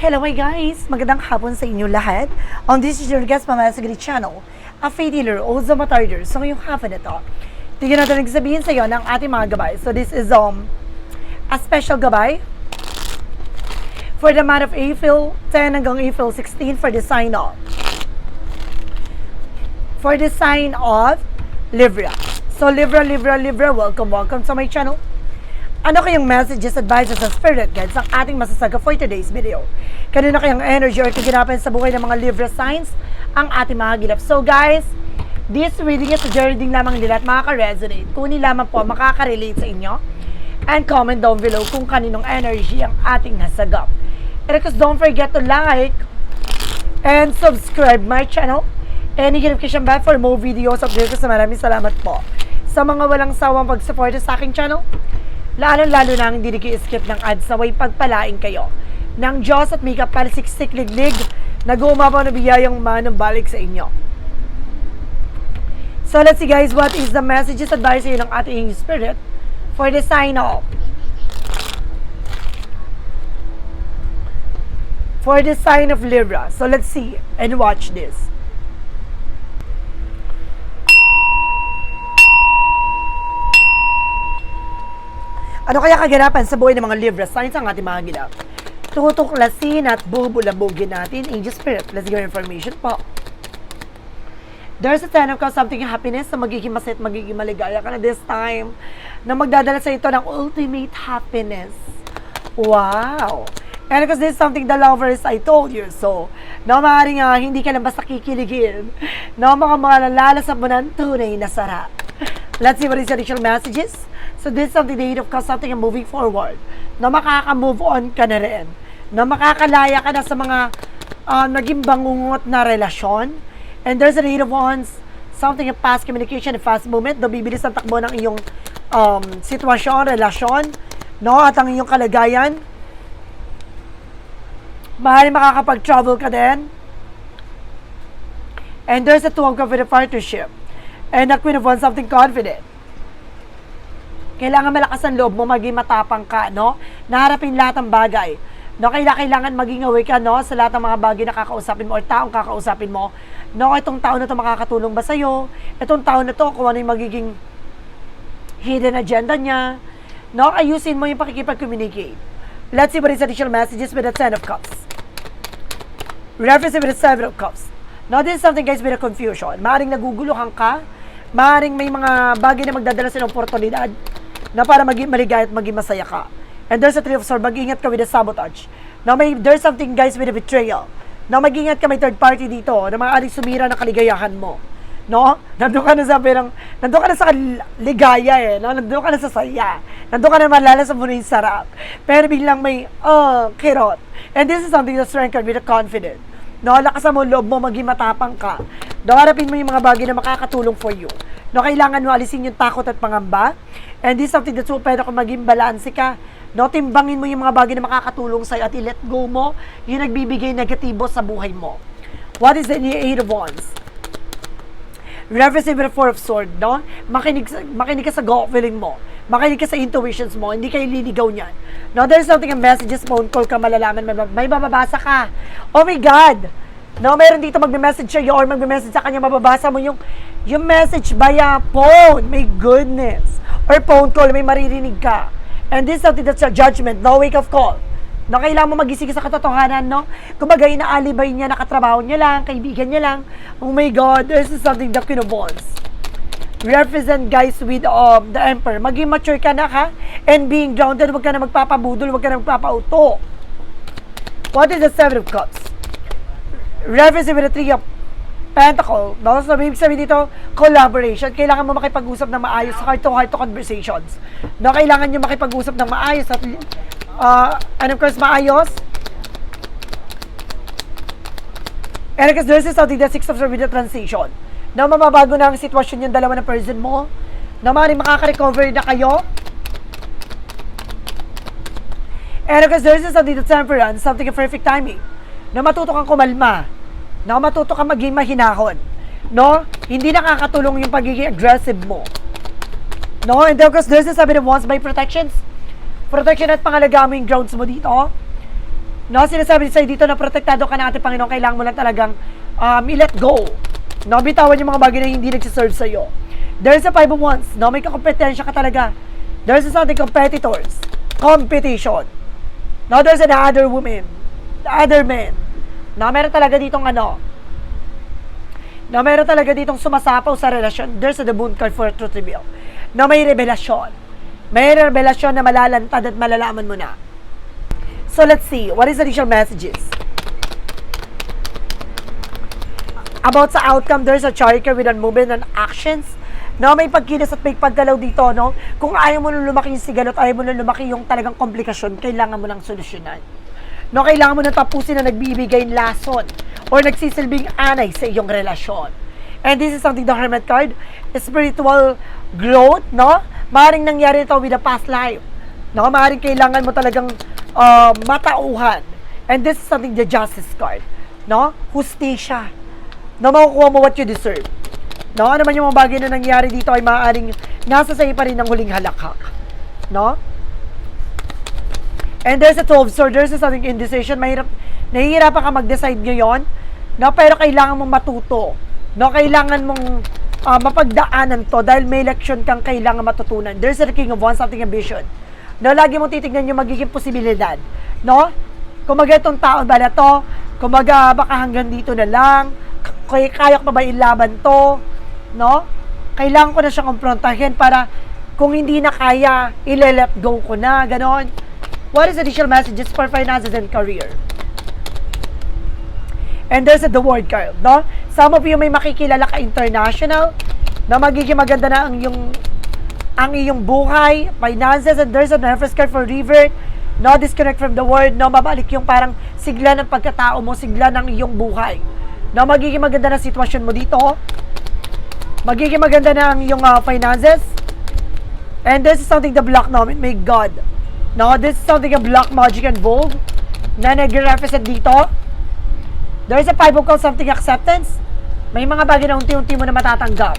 Hello my guys! Magandang hapon sa inyo lahat. On this is your guest Mama Sagri Channel, a faith healer, also matarder. So ngayong hapon ito, tignan natin ang sabihin sa iyo ng ating mga gabay. So this is um a special gabay for the month of April 10 hanggang April 16 for the sign off. For the sign of Libra. So Libra, Libra, Libra, welcome, welcome to my channel. Ano kayong messages, advices, and spirit guides ang ating masasaga for today's video? Kanina kayang energy or kaganapan sa buhay ng mga Libra signs ang ating mga gilap. So guys, this reading is a journey lamang nila at makaka-resonate. Kung hindi lamang po makaka-relate sa inyo. And comment down below kung kaninong energy ang ating nasagap. And of course, don't forget to like and subscribe my channel. And i-notification bell for more videos of this. Maraming salamat po sa mga walang sawang pag-support sa aking channel. Lalo-lalo na ang hindi nag-skip ng ads na way pagpalain kayo ng Diyos at may kapalsiksik liglig na gumawa na biyayang manong balik sa inyo. So let's see guys, what is the messages advice sa ng ating spirit for the sign off? For the sign of Libra. So let's see and watch this. Ano kaya kaganapan sa buhay ng mga Libra signs ang ating mga ginap? Tutuklasin at bubulabugin natin Angel Spirit. Let's get information po. There's a ten of something happiness na magiging masaya at magiging maligaya ka na this time na magdadala sa ito ng ultimate happiness. Wow! And because this is something the lovers I told you. So, no, maaaring nga hindi ka lang basta kikiligin. No, mga mga nalalasap mo ng tunay na sarap. Let's see what is the additional messages. So this is something the eight of cups, something moving forward. Na makaka-move on ka na rin. Na makakalaya ka na sa mga uh, naging bangungot na relasyon. And there's an eight of wands, something in fast communication and fast movement. Na bibilis ang takbo ng iyong um, sitwasyon, relasyon. No? At ang iyong kalagayan. Maaaring makakapag-travel ka din. And there's a two of a partnership. And a queen of wands, something confident kailangan malakas ang loob mo, maging matapang ka, no? Naharapin lahat ng bagay. No, kailangan, kailangan maging aware ka, no, sa lahat ng mga bagay na kakausapin mo or taong kakausapin mo. No, itong taon na to makakatulong ba sa'yo? Itong taon na to, kung ano yung magiging hidden agenda niya. No, ayusin mo yung pakikipag-communicate. Let's see what is additional messages with the Ten of Cups. Reference with the Seven of Cups. No, this is something guys with a confusion. Maaring naguguluhan ka, maaring may mga bagay na magdadala sa oportunidad na para maging maligaya at maging masaya ka. And there's a three of swords, mag-ingat ka with the sabotage. Now, may, there's something guys with a betrayal. Na mag-ingat ka may third party dito na maaaring sumira ng kaligayahan mo. No? Nandun ka na sa perang, nandun ka na sa ligaya eh. No? Nandun ka na sa saya. Nandun ka na malalas sa muna yung sarap. Pero biglang may, oh, kirot. And this is something that's strengthened with a confidence. No, lakasan mo loob mo, maging matapang ka. No, harapin mo yung mga bagay na makakatulong for you. No, kailangan mo alisin yung takot at pangamba. And this is something that's so pwede kung maging balanse ka. No, timbangin mo yung mga bagay na makakatulong sa'yo at i-let go mo yung nagbibigay negatibo sa buhay mo. What is the Eight of Wands? Reverse the Four of Swords, no? Makinig, makinig ka sa gut feeling mo. Makinig ka sa intuitions mo. Hindi kayo liligaw niyan. No, there's something in messages, phone call ka, malalaman, may, may mababasa ka. Oh my God! No, meron dito magme-message sa'yo or magme-message sa kanya, mababasa mo yung, yung message via phone. My goodness. Or phone call, may maririnig ka. And this is that's a judgment, no wake of call. No, kailangan mo magising sa katotohanan, no? Kumbaga, inaalibay niya, nakatrabaho niya lang, kaibigan niya lang. Oh my God, this is something that kinobons. Represent guys with um, the emperor. Maging mature ka na ka and being grounded, huwag ka na magpapabudol, huwag ka na magpapauto. What is the Seven of Cups? Represent with the of Pentacle. No? So, ibig sabihin dito, collaboration. Kailangan mo makipag-usap ng maayos sa heart-to-heart conversations. No? Kailangan nyo makipag-usap ng maayos at uh, and of course, maayos. And because this is something that six of with the transition. Na mababago na ang sitwasyon yung dalawa na person mo. Na maaaring makaka-recover na kayo. And because there is something that's temperance, something of perfect timing. Na matuto kang kumalma. Na matuto kang maging mahinahon. No? Hindi nakakatulong yung pagiging aggressive mo. No? And because there's a sabi of wants by protections. Protection at pangalaga mo yung grounds mo dito. No, sinasabi sa'yo dito na protektado ka ng ating Panginoon, kailangan mo lang talagang um, i-let go. No, bitawan yung mga bagay na hindi nagsiserve sa'yo. There's a five of wands. No, may kakompetensya ka talaga. There's something competitors. Competition. No, there's another woman. Other men. No, meron talaga ditong ano, na meron talaga ditong sumasapaw sa relasyon. There's a card for truth reveal. Na may revelasyon. May revelasyon na malalantad at malalaman mo na. So let's see, what is the additional messages? About sa outcome, there's a character with movement and actions. No, may pagkilos at may pagdalaw dito, no? Kung ayaw mo nang lumaki yung sigalot, ayaw mo nang lumaki yung talagang komplikasyon, kailangan mo nang solusyonan. No, kailangan mo nang tapusin na nagbibigay ng lason or nagsisilbing anay sa iyong relasyon. And this is something the Hermit card, spiritual growth, no? Maring nangyari ito with a past life. No, maring kailangan mo talagang uh, matauhan. And this is something the Justice card, no? Hustisya. Na makukuha mo what you deserve. No, ano man yung mga bagay na nangyari dito ay maaaring nasa sa'yo pa rin ng huling halakhak. No? And there's a 12 swords, there's a something indecision. Mahirap, nahihirapan ka mag-decide ngayon, no? pero kailangan mong matuto. No? Kailangan mong ah, mapagdaanan to dahil may leksyon kang kailangan matutunan. There's a king of one, something ambition. No, lagi mong titignan yung magiging posibilidad. No? Kumaga itong taon ba na to, kumaga baka hanggang dito na lang, kaya kaya pa ba ilaban to, no? Kailangan ko na siyang kumprontahin para kung hindi na kaya, ile-let go ko na, ganon. What is additional messages for finances and career? And there's the word card, no? Some of you may makikilala ka international na magiging maganda na ang yung ang iyong buhay, finances, and there's a nervous card for revert, no disconnect from the world, no mabalik yung parang sigla ng pagkatao mo, sigla ng iyong buhay. No magiging maganda na sitwasyon mo dito. Magiging maganda na ang iyong ah, finances. And this is something the black no, may God. No, this is something a black magic involved na nag-represent dito. There's a five of something acceptance. May mga bagay na unti-unti mo na matatanggap.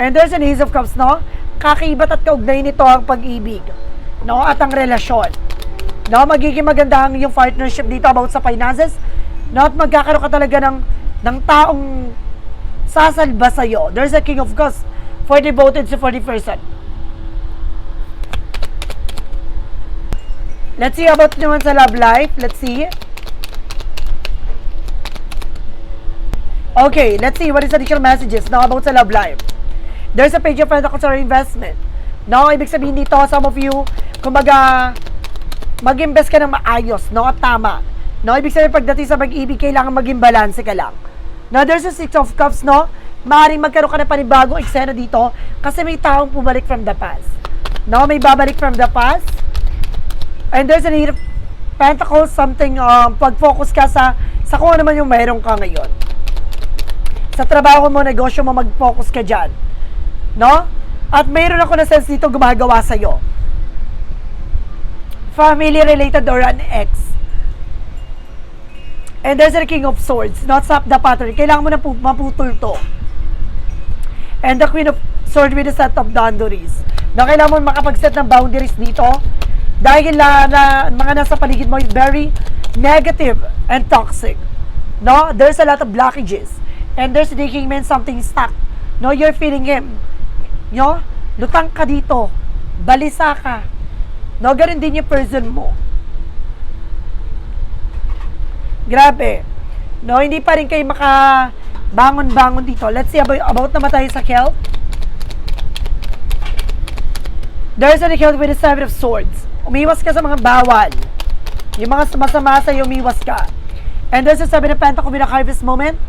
And there's an ace of cups, no? Kakibat at kaugnay nito ang pag-ibig. No? At ang relasyon. No? Magiging maganda ang yung partnership dito about sa finances. No? At magkakaroon ka talaga ng, ng taong sasalba sa'yo. There's a king of cups for devoted to 40 Let's see about naman sa love life. Let's see. Okay, let's see what is additional messages now about sa love life. There's a page of Pentacles or investment. No, ibig sabihin dito, some of you, kumbaga, mag-invest ka ng maayos, no, at tama. No, ibig sabihin pagdating sa pag-ibig, kailangan maging balance ka lang. Now, there's a Six of Cups, no? Maaaring magkaroon ka ng panibagong eksena dito kasi may taong pumalik from the past. No, may babalik from the past. And there's a need of Pentacles, something, um, pag-focus ka sa, sa kung ano man yung mayroon ka ngayon. Sa trabaho mo, negosyo mo, mag-focus ka dyan. No? At mayroon ako na sense dito gumagawa sa'yo. Family related or an ex. And there's a King of Swords, not stop the pattern. Kailangan mo na pu- maputol to. And the Queen of Swords with a set of boundaries. Na kailangan mo makapag-set ng boundaries dito. Dahil na, na mga nasa paligid mo very negative and toxic. No? There's a lot of blockages. And there's the Kingman something stuck. No? You're feeling him. No? Lutang ka dito. Balisa ka. No? Ganun din yung person mo. Grabe. No, hindi pa rin kayo maka bangon-bangon dito. Let's see about, about naman tayo sa health. There's a health with the seven of swords. Umiwas ka sa mga bawal. Yung mga masama sa iyo, umiwas ka. And there's a seven of pentacles with a harvest moment.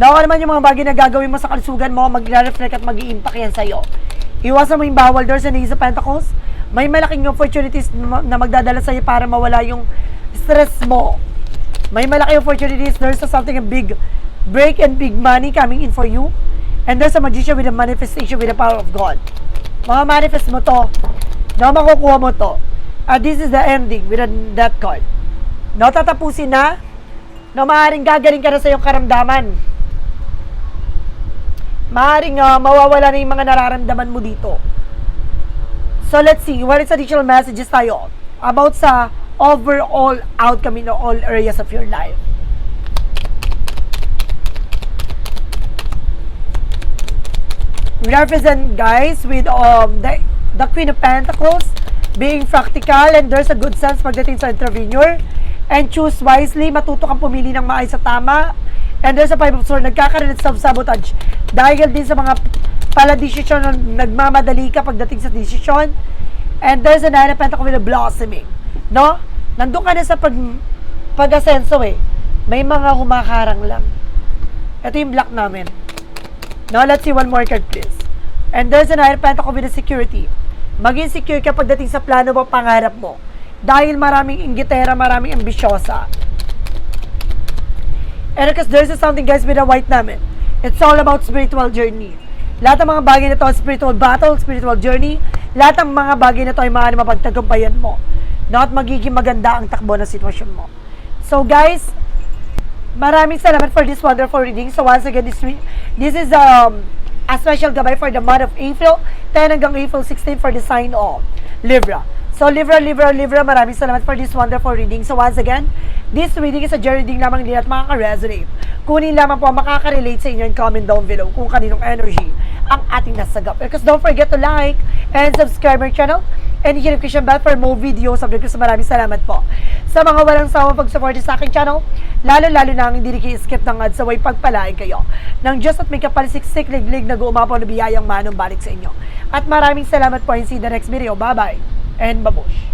Nawa naman yung mga bagay na gagawin mo sa kalusugan mo, magre-reflect at mag impact yan sa'yo. Iwasan mo yung bawal. There's an ace of pentacles. May malaking opportunities na magdadala sa'yo para mawala yung stress mo. May malaki opportunities. There's a something a big break and big money coming in for you. And there's a magician with a manifestation with the power of God. Mga manifest mo to. Na makukuha mo to. At this is the ending with a, that card. No, tatapusin na. No, maaaring gagaling ka na sa iyong karamdaman. Maaaring ah, mawawala na yung mga nararamdaman mo dito. So let's see, what is additional messages tayo about sa overall outcome in all areas of your life. Represent guys with um the, the Queen of Pentacles being practical and there's a good sense pagdating sa intervenor and choose wisely, matuto kang pumili ng maayos sa tama. And there's a Five of Swords, nagkakaroon ng self-sabotage. Dahil din sa mga pala desisyon na nagmamadali ka pagdating sa desisyon. And there's a Nine of Pentacles with a blossoming no? Nandun ka na sa pag pag-asenso eh. May mga humaharang lang. Ito yung block namin Now, let's see one more card, please. And there's an Iron Pentacle with a security. Maging secure ka pagdating sa plano mo, pangarap mo. Dahil maraming inggitera, maraming ambisyosa. And because there's something, guys, with a white namin. It's all about spiritual journey. Lahat ng mga bagay na to, spiritual battle, spiritual journey, lahat ng mga bagay na to ay maaari mapagtagumpayan mo. Not magiging maganda ang takbo ng sitwasyon mo. So, guys, Maraming salamat for this wonderful reading. So once again, this, re- this is um, a special gabay for the month of April 10 hanggang April 16 for the sign of Libra. So Libra, Libra, Libra, maraming salamat for this wonderful reading. So once again, this reading is a journey reading lamang din at makaka-resonate. Kunin lamang po makaka-relate sa inyo and comment down below kung kaninong energy ang ating nasagap. Because don't forget to like and subscribe my channel and hit notification bell for more videos ko sa maraming salamat po. Sa mga walang sawang pag-support sa aking channel, lalo-lalo na hindi skip ng ads sa way pagpalain kayo. Nang Diyos at may kapalisiksik liglig na guumapaw na biyayang manong balik sa inyo. At maraming salamat po and see the next video. Bye-bye and babush!